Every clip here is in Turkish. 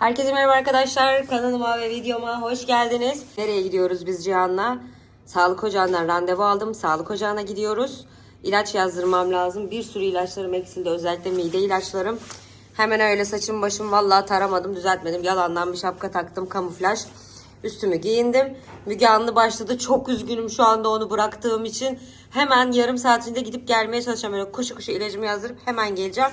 Herkese merhaba arkadaşlar. Kanalıma ve videoma hoş geldiniz. Nereye gidiyoruz biz Cihan'la? Sağlık ocağından randevu aldım. Sağlık ocağına gidiyoruz. İlaç yazdırmam lazım. Bir sürü ilaçlarım eksildi. Özellikle mide ilaçlarım. Hemen öyle saçım başım vallahi taramadım, düzeltmedim. Yalandan bir şapka taktım, kamuflaj. Üstümü giyindim. Müge Anlı başladı. Çok üzgünüm şu anda onu bıraktığım için. Hemen yarım saat içinde gidip gelmeye çalışacağım. Böyle koşu koşu ilacımı yazdırıp hemen geleceğim.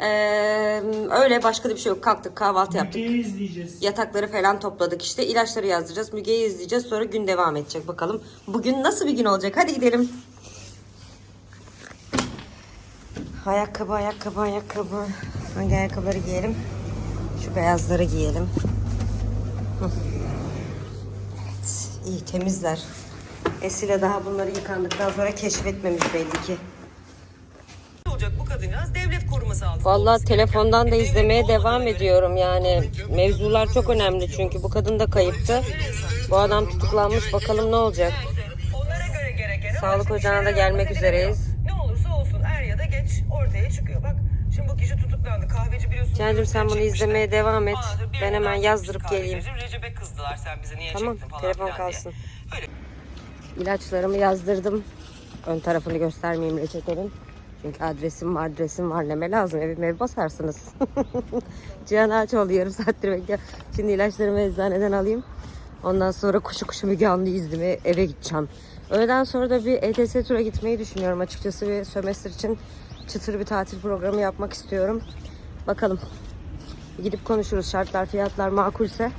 Ee, öyle başka da bir şey yok. Kalktık kahvaltı yaptık. Müge'yi izleyeceğiz. Yatakları falan topladık işte. ilaçları yazdıracağız. Müge'yi izleyeceğiz. Sonra gün devam edecek bakalım. Bugün nasıl bir gün olacak? Hadi gidelim. Ayakkabı, ayakkabı, ayakkabı. Hangi ayakkabıları giyelim? Şu beyazları giyelim. Evet, iyi temizler. Esile daha bunları yıkandıktan sonra keşfetmemiş belli ki. olacak bu kadıncağız devlet koruması altında. Vallahi telefondan da izlemeye devam ediyorum yani. Mevzular çok önemli çünkü bu kadın da kayıptı. Bu adam tutuklanmış bakalım ne olacak. Sağlık ocağına da gelmek üzereyiz. Ne olursa olsun er ya da geç ortaya çıkıyor. Bak şimdi bu kişi tutuklandı. Kahveci biliyorsun. Cancım sen bunu izlemeye devam et. Ben hemen yazdırıp geleyim. Recep'e kızdılar sen bize niye Tamam çektin falan telefon filan diye. kalsın. Öyle. İlaçlarımı yazdırdım. Ön tarafını göstermeyeyim reçetenin. Çünkü adresim var, adresim var deme lazım. Evime ev basarsınız. Cihan Ağaçoğlu yarım saattir bekliyor. Şimdi ilaçlarımı eczaneden alayım. Ondan sonra koşu koşu Müge Anlı izleme eve gideceğim. Öğleden sonra da bir ETS tura gitmeyi düşünüyorum açıkçası. Bir sömestr için çıtır bir tatil programı yapmak istiyorum. Bakalım. Gidip konuşuruz. Şartlar, fiyatlar makulse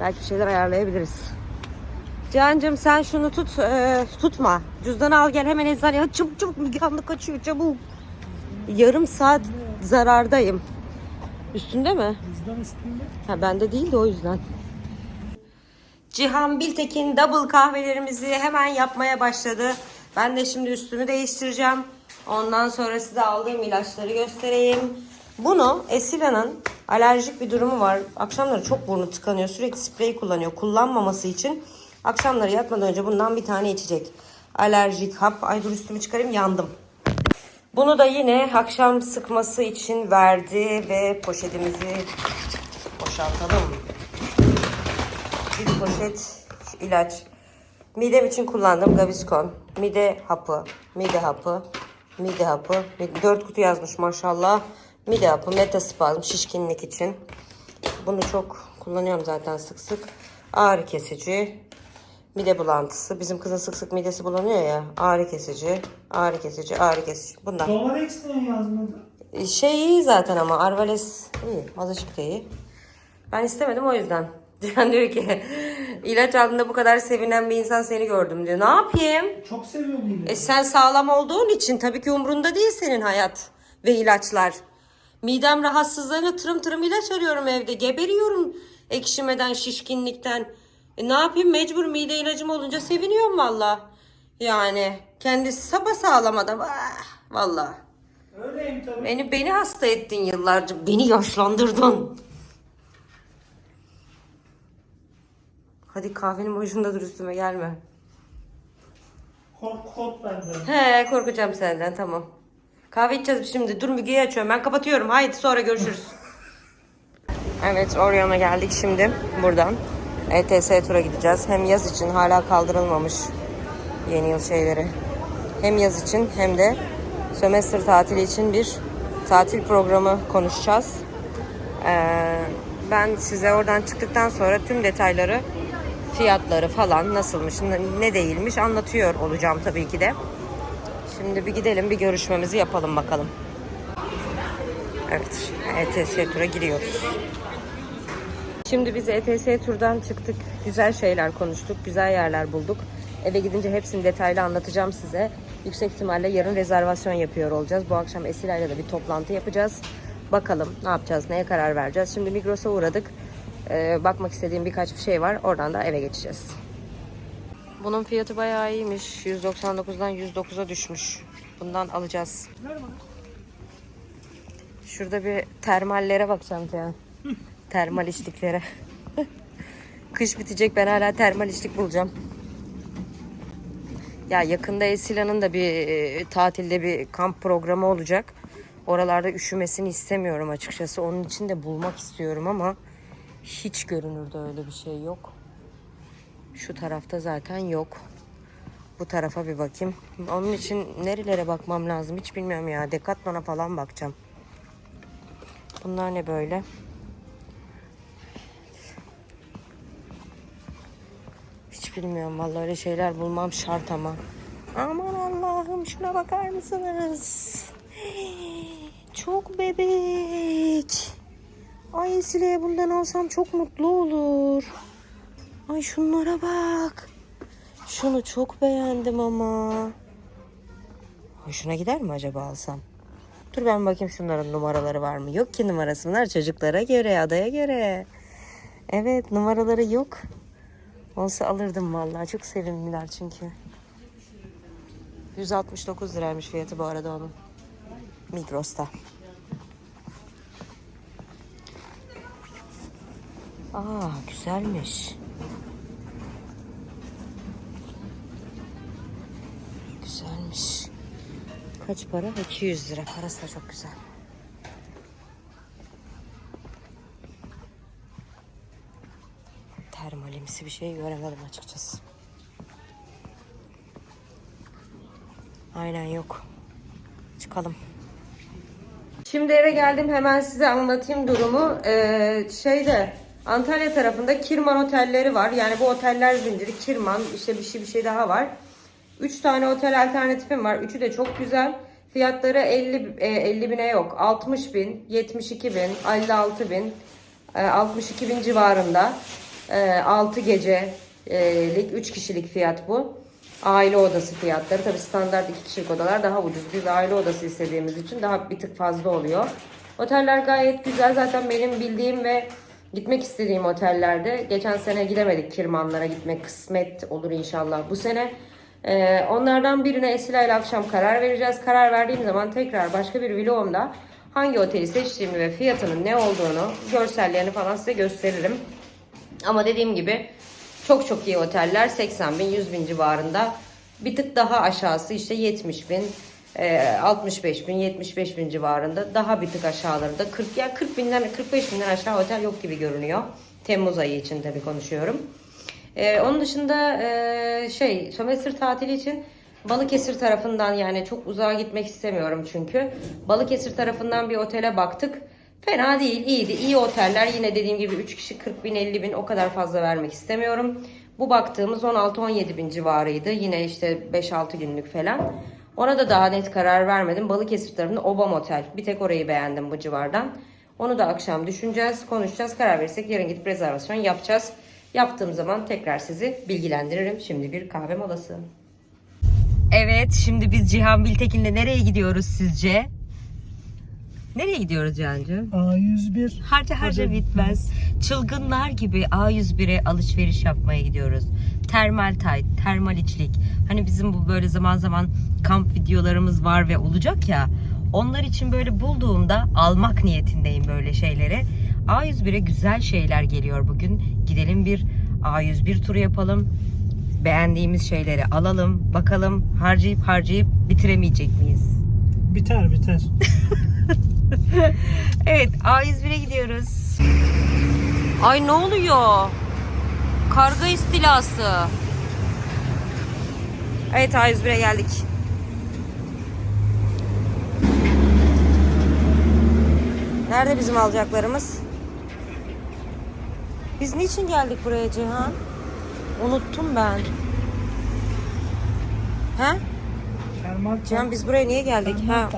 belki bir şeyler ayarlayabiliriz. Cihan'cığım sen şunu tut, e, tutma. Cüzdanı al gel hemen eczaneye. Çabuk çabuk Müge Anlı kaçıyor çabuk. Yarım saat zarardayım. Üstünde mi? Bizden üstünde. Ha bende değil de o yüzden. Cihan Biltekin double kahvelerimizi hemen yapmaya başladı. Ben de şimdi üstümü değiştireceğim. Ondan sonra size aldığım ilaçları göstereyim. Bunu Esila'nın alerjik bir durumu var. Akşamları çok burnu tıkanıyor. Sürekli sprey kullanıyor. Kullanmaması için akşamları yatmadan önce bundan bir tane içecek. Alerjik hap. Ay dur üstümü çıkarayım yandım. Bunu da yine akşam sıkması için verdi ve poşetimizi boşaltalım. Bir poşet ilaç. Midem için kullandığım Gaviscon. Mide hapı, mide hapı, mide hapı. Mide- Dört kutu yazmış maşallah. Mide hapı, metaspazm, şişkinlik için. Bunu çok kullanıyorum zaten sık sık. Ağrı kesici, mide bulantısı. Bizim kızın sık sık midesi bulanıyor ya. Ağrı kesici, ağrı kesici, ağrı kesici. Bunlar. Dolarex niye yazmadı? Şey iyi zaten ama Arvales iyi. Azıcık da iyi. Ben istemedim o yüzden. Cihan diyor ki ilaç aldığında bu kadar sevinen bir insan seni gördüm diyor. Ne yapayım? Çok seviyorum yine. E sen sağlam olduğun için tabii ki umrunda değil senin hayat ve ilaçlar. Midem rahatsızlığına tırım tırım ilaç arıyorum evde. Geberiyorum ekşimeden, şişkinlikten. E ne yapayım mecbur mide ilacım olunca seviniyorum valla. Yani kendisi sapa sağlam adam. Ah, valla. Öyleyim tabii. Beni beni hasta ettin yıllarca. Beni yaşlandırdın. Hadi kahvenin başında dur üstüme gelme. Kork kod bende. He korkacağım senden tamam. Kahve içeceğiz şimdi. Dur Müge'yi açıyorum. Ben kapatıyorum. Haydi sonra görüşürüz. evet Orion'a geldik şimdi buradan. ETS tura gideceğiz. Hem yaz için hala kaldırılmamış yeni yıl şeyleri. Hem yaz için hem de sömestr tatili için bir tatil programı konuşacağız. Ee, ben size oradan çıktıktan sonra tüm detayları, fiyatları falan nasılmış, ne değilmiş anlatıyor olacağım tabii ki de. Şimdi bir gidelim bir görüşmemizi yapalım bakalım. Evet, ETS tura giriyoruz. Şimdi biz ETS turdan çıktık. Güzel şeyler konuştuk, güzel yerler bulduk. Eve gidince hepsini detaylı anlatacağım size. Yüksek ihtimalle yarın rezervasyon yapıyor olacağız. Bu akşam Esilay'la da bir toplantı yapacağız. Bakalım ne yapacağız, neye karar vereceğiz. Şimdi Migros'a uğradık. Ee, bakmak istediğim birkaç bir şey var. Oradan da eve geçeceğiz. Bunun fiyatı bayağı iyiymiş. 199'dan 109'a düşmüş. Bundan alacağız. Şurada bir termallere bakacağım Cihan. Termal içliklere. Kış bitecek ben hala termal içlik bulacağım. Ya yakında Esila'nın da bir e, tatilde bir kamp programı olacak. Oralarda üşümesini istemiyorum açıkçası. Onun için de bulmak istiyorum ama Hiç görünürde öyle bir şey yok. Şu tarafta zaten yok. Bu tarafa bir bakayım. Onun için nerelere bakmam lazım hiç bilmiyorum ya. Decathlon'a falan bakacağım. Bunlar ne böyle? Hiç bilmiyorum vallahi öyle şeyler bulmam şart ama. Aman Allah'ım şuna bakar mısınız? Çok bebek. Ay Esile'ye bundan alsam çok mutlu olur. Ay şunlara bak. Şunu çok beğendim ama. Hoşuna gider mi acaba alsam? Dur ben bakayım şunların numaraları var mı? Yok ki numarası. Bunlar çocuklara göre, adaya göre. Evet numaraları yok. Olsa alırdım vallahi. Çok sevimliler çünkü. 169 liraymış fiyatı bu arada onun. Migros'ta. Aa güzelmiş. Güzelmiş. Kaç para? 200 lira. Parası da çok güzel. Bir şey göremedim açıkçası. Aynen yok. Çıkalım. Şimdi eve geldim hemen size anlatayım durumu. Ee, şeyde Antalya tarafında Kirman otelleri var. Yani bu oteller zinciri Kirman işte bir şey bir şey daha var. 3 tane otel alternatifim var. Üçü de çok güzel. Fiyatları 50, e, 50 bine yok. 60 bin, 72 bin, 56 bin, e, 62 bin civarında. E, 6 gecelik 3 kişilik fiyat bu. Aile odası fiyatları. Tabi standart 2 kişilik odalar daha ucuz. Biz aile odası istediğimiz için daha bir tık fazla oluyor. Oteller gayet güzel. Zaten benim bildiğim ve gitmek istediğim otellerde. Geçen sene gidemedik Kirmanlara gitmek kısmet olur inşallah bu sene. Ee, onlardan birine Esila ile akşam karar vereceğiz. Karar verdiğim zaman tekrar başka bir vlogumda hangi oteli seçtiğimi ve fiyatının ne olduğunu, görsellerini falan size gösteririm. Ama dediğim gibi çok çok iyi oteller 80 bin 100 bin civarında. Bir tık daha aşağısı işte 70 bin, e, 65 bin, 75 bin civarında. Daha bir tık aşağılarında 40 ya 40 binden 45 binden aşağı otel yok gibi görünüyor. Temmuz ayı için tabii konuşuyorum. Ee, onun dışında e, şey sömestr tatili için Balıkesir tarafından yani çok uzağa gitmek istemiyorum çünkü. Balıkesir tarafından bir otele baktık. Fena değil, iyiydi. İyi oteller. Yine dediğim gibi 3 kişi 40 bin, 50 bin o kadar fazla vermek istemiyorum. Bu baktığımız 16-17 bin civarıydı. Yine işte 5-6 günlük falan. Ona da daha net karar vermedim. Balıkesir tarafında Obam Otel. Bir tek orayı beğendim bu civardan. Onu da akşam düşüneceğiz, konuşacağız. Karar verirsek yarın gidip rezervasyon yapacağız. Yaptığım zaman tekrar sizi bilgilendiririm. Şimdi bir kahve molası. Evet, şimdi biz Cihan Biltekin'le nereye gidiyoruz sizce? Nereye gidiyoruz Cihan'cığım? A101. Harca harca bitmez. Çılgınlar gibi A101'e alışveriş yapmaya gidiyoruz. Termal tayt, termal içlik. Hani bizim bu böyle zaman zaman kamp videolarımız var ve olacak ya. Onlar için böyle bulduğumda almak niyetindeyim böyle şeyleri. A101'e güzel şeyler geliyor bugün. Gidelim bir A101 turu yapalım. Beğendiğimiz şeyleri alalım. Bakalım harcayıp harcayıp bitiremeyecek miyiz? Biter biter. Evet A101'e gidiyoruz. Ay ne oluyor? Karga istilası. Evet A101'e geldik. Nerede bizim alacaklarımız? Biz niçin geldik buraya Cihan? Unuttum ben. He? Cihan biz buraya niye geldik? Ha.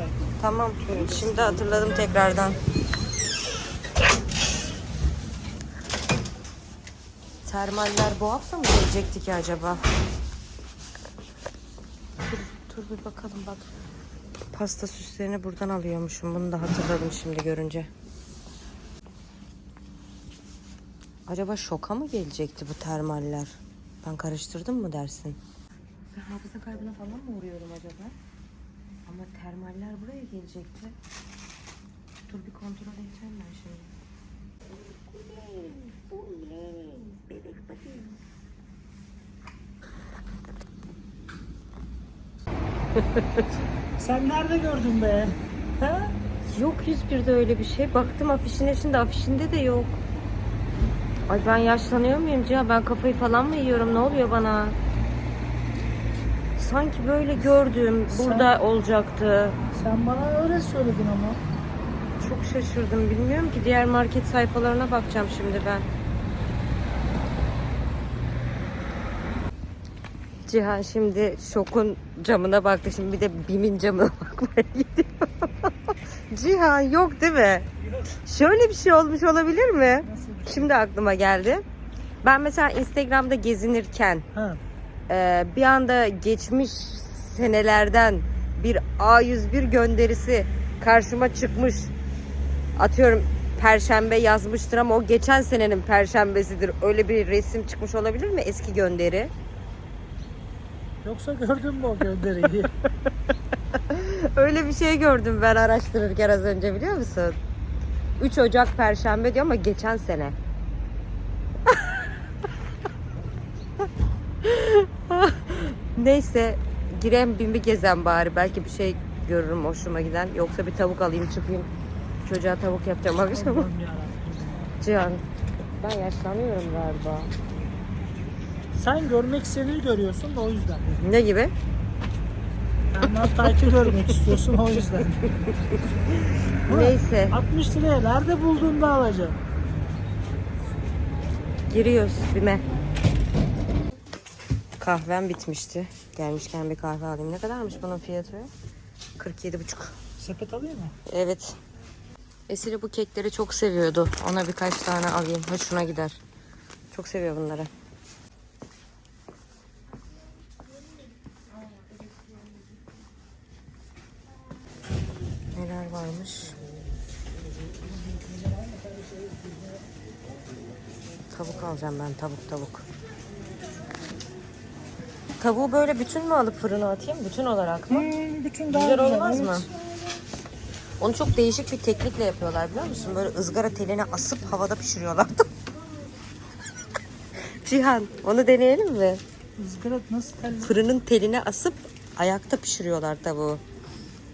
Tamam. Şimdi hatırladım tekrardan. Termaller bu hafta mı gelecekti ki acaba? Dur, dur bir bakalım bak. Pasta süslerini buradan alıyormuşum. Bunu da hatırladım şimdi görünce. Acaba şoka mı gelecekti bu termaller? Ben karıştırdım mı dersin? Ben hafıza kaybına falan mı uğruyorum acaba? Ama termaller buraya gelecekti. Dur bir kontrol edeceğim ben şimdi. Sen nerede gördün be? Ha? Yok 101'de öyle bir şey. Baktım afişine şimdi afişinde de yok. Ay ben yaşlanıyor muyum Cihan? Ben kafayı falan mı yiyorum? Ne oluyor bana? Sanki böyle gördüm. Burada olacaktı. Sen bana öyle söyledin ama. Çok şaşırdım. Bilmiyorum ki diğer market sayfalarına bakacağım şimdi ben. Cihan şimdi şokun camına baktı. Şimdi bir de BİM'in camına bakmaya gidiyor. Cihan yok değil mi? Şöyle bir şey olmuş olabilir mi? Şimdi aklıma geldi. Ben mesela Instagram'da gezinirken Ha. E, bir anda geçmiş senelerden bir A101 gönderisi karşıma çıkmış. Atıyorum perşembe yazmıştır ama o geçen senenin perşembesidir. Öyle bir resim çıkmış olabilir mi eski gönderi? Yoksa gördün mü o gönderiyi? Öyle bir şey gördüm ben araştırırken az önce biliyor musun? 3 Ocak perşembe diyor ama geçen sene. Neyse girem bin bir gezen bari belki bir şey görürüm hoşuma giden. Yoksa bir tavuk alayım çıkayım. Çocuğa tavuk yapacağım akşam. Allah'ım yarabbim. Cihan ben yaşlanıyorum galiba. Sen görmek istediğini görüyorsun da o yüzden. Ne gibi? Erman Tayt'ı görmek istiyorsun o yüzden. Neyse 60 liraya nerede bulduğunda alacaksın. giriyoruz bime. Kahvem bitmişti. Gelmişken bir kahve alayım. Ne kadarmış bunun fiyatı? 47,5. Sepet alayım mı? Evet. Esile bu kekleri çok seviyordu. Ona birkaç tane alayım. Hoşuna gider. Çok seviyor bunları. Neler varmış? Tavuk alacağım ben. Tavuk tavuk. Tavuğu böyle bütün mü alıp fırına atayım? Bütün olarak mı? Hmm, bütün daha Güzel güzel, olmaz evet. mı? Onu çok değişik bir teknikle yapıyorlar biliyor musun? Böyle ızgara teline asıp havada pişiriyorlardı. Cihan onu deneyelim mi? Izgara nasıl tel? Fırının teline asıp ayakta pişiriyorlar tavuğu.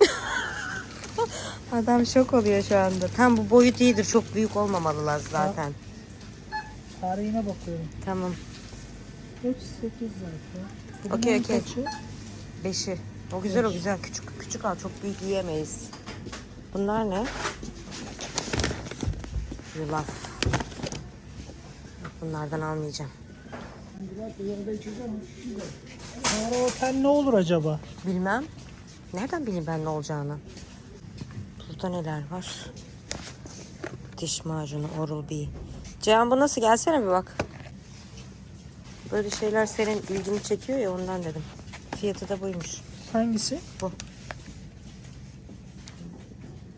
Adam şok oluyor şu anda. Tam bu boyut iyidir. Çok büyük olmamalılar zaten. Tarihine bakıyorum. Tamam. 3 8 zaten. Okey, okey. Beşi. O güzel o güzel. Küçük küçük al. Çok büyük yiyemeyiz. Bunlar ne? Yulaf. Bunlardan almayacağım. Sonra o tel ne olur acaba? Bilmem. Nereden bileyim ben ne olacağını? Burada neler var? Diş macunu Oral-B. Cihan bu nasıl? Gelsene bir bak. Böyle şeyler senin ilgini çekiyor ya ondan dedim. Fiyatı da buymuş. Hangisi? Bu.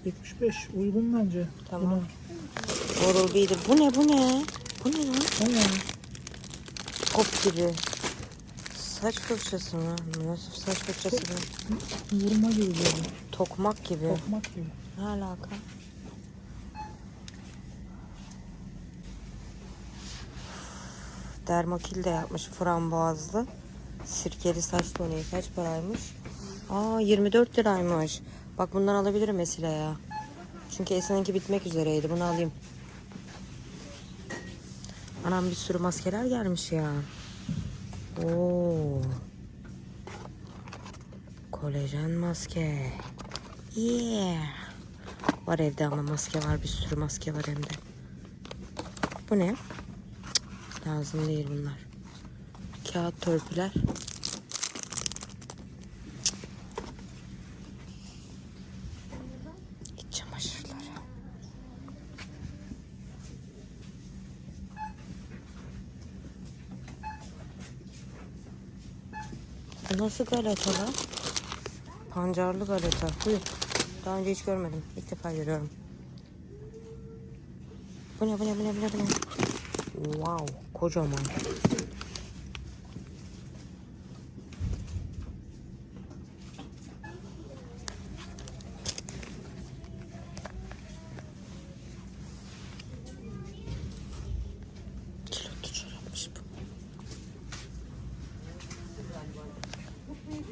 75 uygun bence. Tamam. Oral-B'dir. Bu ne bu ne? Bu ne lan? Buna. Yani. Kop gibi. Saç fırçası mı? Nasıl saç fırçası bu? Vurma gibi böyle. Tokmak gibi. Tokmak gibi. Ne alaka? Dermokil de yapmış frambuazlı. Sirkeli saç toniği kaç paraymış? Aa 24 liraymış. Bak bundan alabilirim Esile ya. Çünkü Esin'inki bitmek üzereydi. Bunu alayım. Anam bir sürü maskeler gelmiş ya. Oo. Kolajen maske. Yeah. Var evde ama maske var. Bir sürü maske var hem de. Bu ne? Lazım değil bunlar. Kağıt törpüler. İç çamaşırları. Nasıl galeta lan? Pancarlı galeta. Buyur. Daha önce hiç görmedim. İlk defa görüyorum. Bu ne bu ne bu ne bu ne bu ne? Wow kocaman.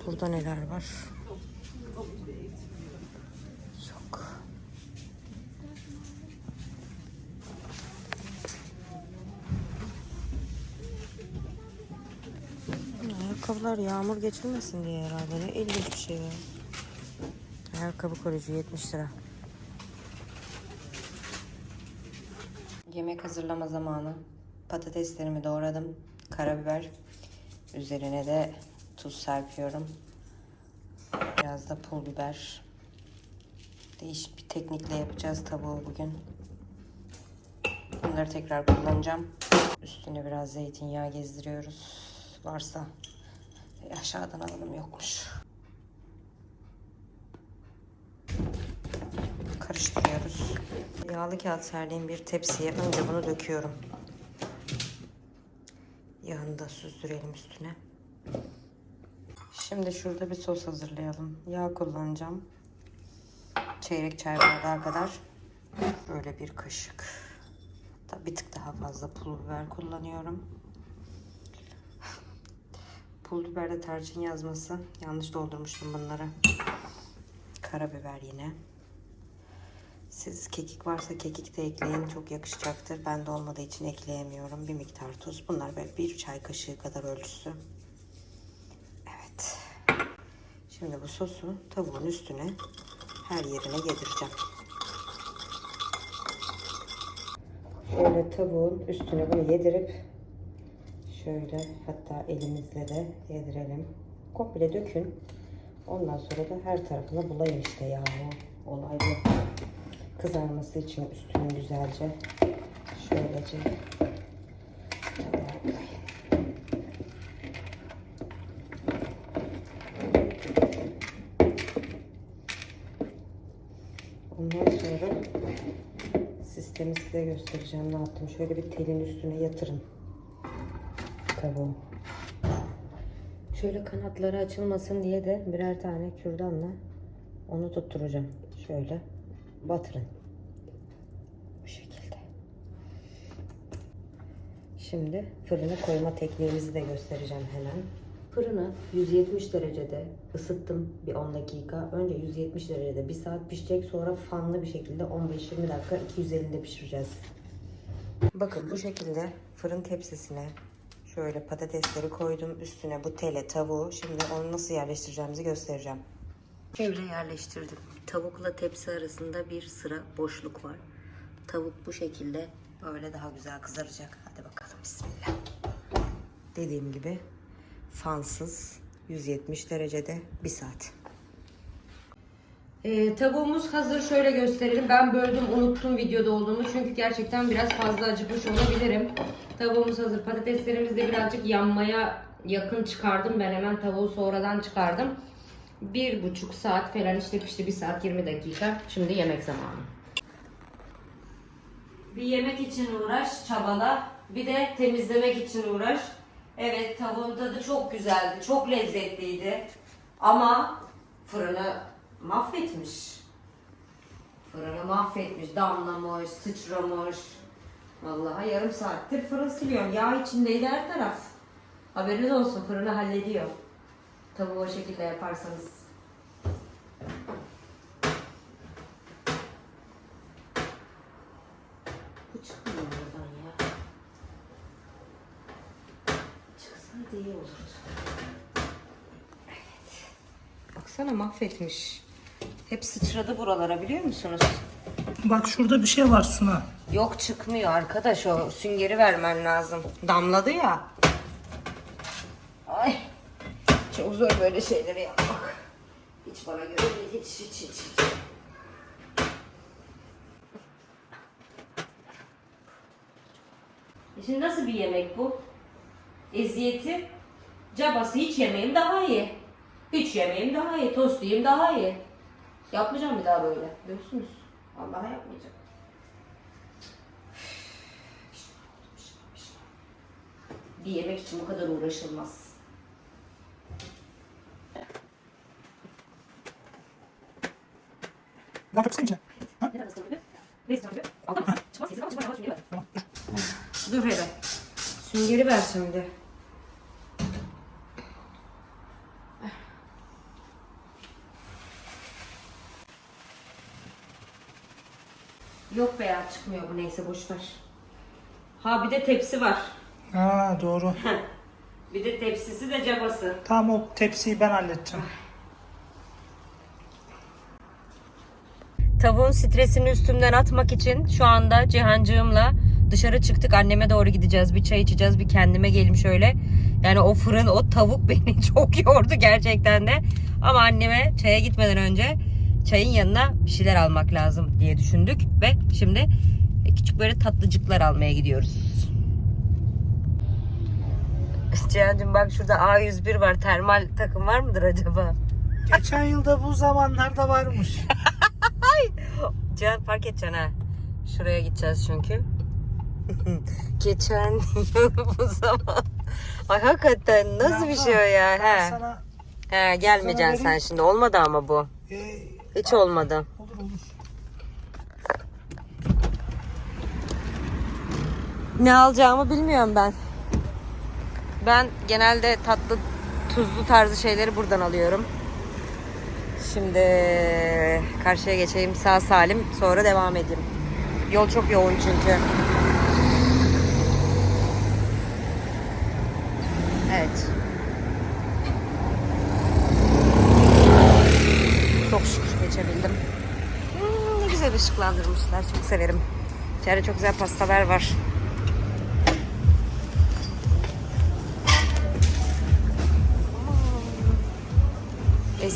Burada neler var? Yağmur geçirmesin diye herhalde. Ne ilginç bir şey ya. Ayakkabı koruyucu 70 lira. Yemek hazırlama zamanı. Patateslerimi doğradım. Karabiber. Üzerine de tuz serpiyorum. Biraz da pul biber. Değişik bir teknikle yapacağız tavuğu bugün. Bunları tekrar kullanacağım. Üstüne biraz zeytinyağı gezdiriyoruz. Varsa aşağıdan alalım yokmuş. Karıştırıyoruz. Yağlı kağıt serdiğim bir tepsiye önce bunu döküyorum. Yağını da süzdürelim üstüne. Şimdi şurada bir sos hazırlayalım. Yağ kullanacağım. Çeyrek çay bardağı kadar. Böyle bir kaşık. Hatta bir tık daha fazla pul biber kullanıyorum. Pul biberde tarçın yazması. Yanlış doldurmuştum bunları. Karabiber yine. Siz kekik varsa kekik de ekleyin. Çok yakışacaktır. Ben de olmadığı için ekleyemiyorum. Bir miktar tuz. Bunlar böyle bir çay kaşığı kadar ölçüsü. Evet. Şimdi bu sosu tavuğun üstüne her yerine yedireceğim. Şöyle tavuğun üstüne bunu yedirip şöyle hatta elimizle de yedirelim. Komple dökün. Ondan sonra da her tarafına bulayın işte yağı. Olay bu. Kızarması için üstünü güzelce şöylece. Ondan sonra sistemi size göstereceğim ne yaptım. Şöyle bir telin üstüne yatırın tavuğu. Şöyle kanatları açılmasın diye de birer tane kürdanla onu tutturacağım. Şöyle batırın. Bu şekilde. Şimdi fırına koyma tekniğimizi de göstereceğim hemen. Fırını 170 derecede ısıttım bir 10 dakika. Önce 170 derecede 1 saat pişecek. Sonra fanlı bir şekilde 15-20 dakika 250'de pişireceğiz. Bakın bu şekilde fırın tepsisine şöyle patatesleri koydum. Üstüne bu tele tavuğu. Şimdi onu nasıl yerleştireceğimizi göstereceğim. Şöyle yerleştirdim. Tavukla tepsi arasında bir sıra boşluk var. Tavuk bu şekilde böyle daha güzel kızaracak. Hadi bakalım bismillah. Dediğim gibi fansız 170 derecede bir saat. Ee, tavuğumuz hazır. Şöyle gösterelim. Ben böldüm, unuttum videoda olduğunu. Çünkü gerçekten biraz fazla acıkmış olabilirim. Tavuğumuz hazır. Patateslerimiz de birazcık yanmaya yakın çıkardım. Ben hemen tavuğu sonradan çıkardım. Bir buçuk saat falan işte pişti. Bir saat 20 dakika. Şimdi yemek zamanı. Bir yemek için uğraş, çabala. Bir de temizlemek için uğraş. Evet tavuğun tadı çok güzeldi. Çok lezzetliydi. Ama fırını mahvetmiş. Fırını mahvetmiş. Damlamış, sıçramış. Vallahi yarım saattir fırın siliyorum. Yağ içindeydi her taraf. Haberiniz olsun fırını hallediyor. Tavuğu o şekilde yaparsanız. Bu çıkmıyor buradan ya. Çıksaydı iyi olurdu. Evet. Baksana mahvetmiş. Hep sıçradı buralara biliyor musunuz? Bak şurada bir şey var Suna. Yok çıkmıyor arkadaş o süngeri vermen lazım. Damladı ya. Ay. Çok zor böyle şeyleri yapmak. Hiç bana göre değil hiç hiç hiç. hiç. E Şimdi nasıl bir yemek bu? Eziyeti, cabası hiç yemeğim daha iyi. Hiç yemeğim daha iyi, tost yiyeyim daha iyi. Yapmayacağım bir daha böyle. Görürsünüz. Vallahi yapmayacağım. Bir yemek için bu kadar uğraşılmaz. Bak yapsana Dur hele. Süngeri ver şimdi. Çıkmıyor bu neyse boş ver. Ha bir de tepsi var. Ha doğru. Bir de tepsisi de cabası. Tamam o tepsiyi ben halledeceğim. Tavuğun stresini üstümden atmak için şu anda Cihancığımla dışarı çıktık. Anneme doğru gideceğiz. Bir çay içeceğiz. Bir kendime gelim şöyle. Yani o fırın, o tavuk beni çok yordu gerçekten de. Ama anneme çaya gitmeden önce çayın yanına bir şeyler almak lazım diye düşündük. Ve şimdi küçük böyle tatlıcıklar almaya gidiyoruz. Cihancığım bak şurada A101 var. Termal takım var mıdır acaba? Geçen yılda bu zamanlarda varmış. Cihan fark edeceksin ha. Şuraya gideceğiz çünkü. Geçen yıl bu zaman. Ay hakikaten nasıl bir şey o ya? He. sana He gelmeyeceksin sana sen şimdi. Olmadı ama bu. e, Hiç olmadı. olur olur. Ne alacağımı bilmiyorum ben. Ben genelde tatlı tuzlu tarzı şeyleri buradan alıyorum. Şimdi karşıya geçeyim sağ salim sonra devam edeyim. Yol çok yoğun çünkü. Evet. Çok şükür geçebildim. Hmm, ne güzel ışıklandırmışlar. Çok severim. İçeride çok güzel pastalar var.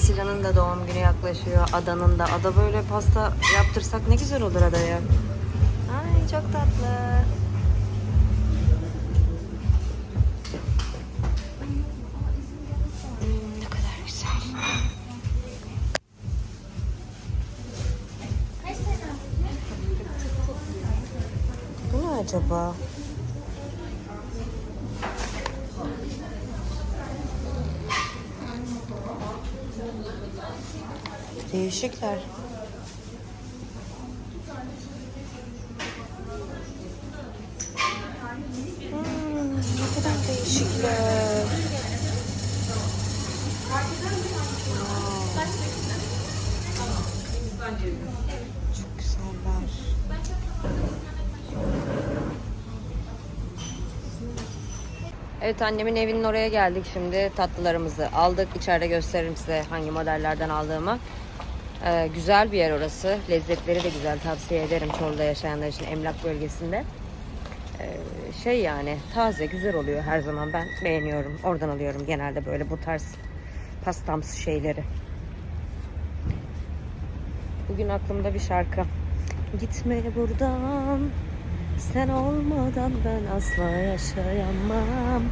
Esila'nın da doğum günü yaklaşıyor. Ada'nın da. Ada böyle pasta yaptırsak ne güzel olur Ada'ya. Ay çok tatlı. Hmm, acaba? Değişikler. Hmm, ne kadar değişikler. Çok güzeller. Evet annemin evinin oraya geldik şimdi tatlılarımızı aldık. İçeride gösteririm size hangi modellerden aldığımı. Ee, güzel bir yer orası. Lezzetleri de güzel tavsiye ederim Çorlu'da yaşayanlar için emlak bölgesinde. Ee, şey yani taze güzel oluyor her zaman ben beğeniyorum. Oradan alıyorum genelde böyle bu tarz pastamsı şeyleri. Bugün aklımda bir şarkı. Gitme buradan sen olmadan ben asla yaşayamam.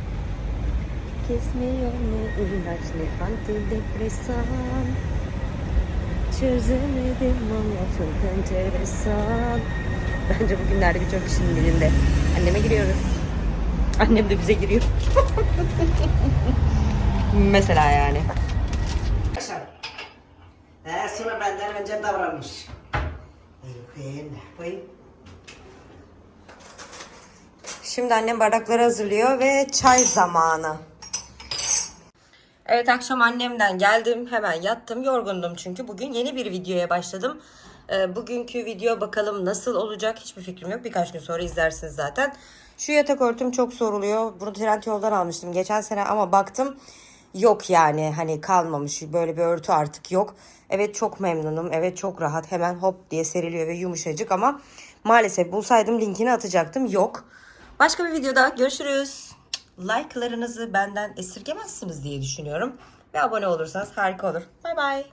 Kesmiyor mu ilaç ne antidepresan Çözemedim ama çok enteresan Bence bugünlerde birçok kişinin dilinde Anneme giriyoruz Annem de bize giriyor Mesela yani ee, Suna benden önce davranmış. Buyurun. Şimdi annem bardakları hazırlıyor ve çay zamanı. Evet akşam annemden geldim. Hemen yattım. Yorgundum çünkü. Bugün yeni bir videoya başladım. Ee, bugünkü video bakalım nasıl olacak hiçbir fikrim yok. Birkaç gün sonra izlersiniz zaten. Şu yatak örtüm çok soruluyor. Bunu Trendyol'dan almıştım geçen sene ama baktım yok yani hani kalmamış. Böyle bir örtü artık yok. Evet çok memnunum. Evet çok rahat. Hemen hop diye seriliyor ve yumuşacık ama maalesef bulsaydım linkini atacaktım. Yok. Başka bir videoda görüşürüz. Like'larınızı benden esirgemezsiniz diye düşünüyorum. Ve abone olursanız harika olur. Bay bay.